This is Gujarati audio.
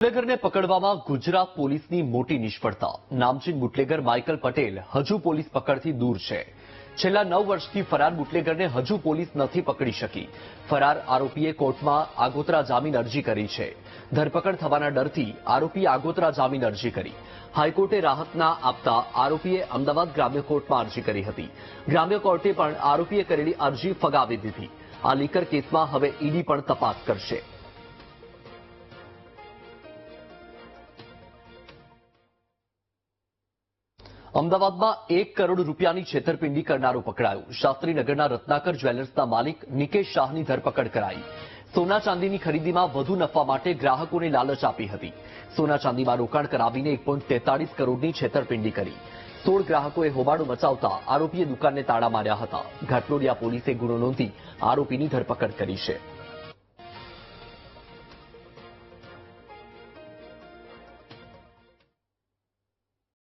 બુટલેગરને પકડવામાં ગુજરાત પોલીસની મોટી નિષ્ફળતા. નામચીન બુટલેગર માઇકલ પટેલ હજુ પોલીસ પકડથી દૂર છે. છેલ્લા નવ વર્ષથી ફરાર બુટલેગરને હજુ પોલીસ નથી પકડી શકી. ફરાર આરોપીએ કોર્ટમાં આગોતરા જામીન અરજી કરી છે. ધરપકડ થવાના ડરથી આરોપીએ આગોતરા જામીન અરજી કરી. હાઈકોર્ટે રાહત ના આપતા આરોપીએ અમદાવાદ ગ્રામ્ય કોર્ટમાં અરજી કરી હતી. ગ્રામ્ય કોર્ટે પણ આરોપીએ કરેલી અરજી ફગાવી દીધી. આ લીકર કેસમાં હવે ઈડી પણ તપાસ કરશે. અમદાવાદમાં એક કરોડ રૂપિયાની છેતરપિંડી કરનારો પકડાયો. શાસ્ત્રીનગરના રત્નાકર જ્વેલર્સના માલિક નિકેશ શાહની ધરપકડ કરાઈ. સોના ચાંદીની ખરીદીમાં વધુ નફા માટે ગ્રાહકોને લાલચ આપી હતી. સોના ચાંદીમાં રોકાણ કરાવીને એક કરોડની છેતરપિંડી કરી. સોળ ગ્રાહકોએ હોબાળો મચાવતા આરોપીએ દુકાનને તાળા માર્યા હતા. ઘાટલોડિયા પોલીસે ગુનો નોંધી આરોપીની ધરપકડ કરી છે.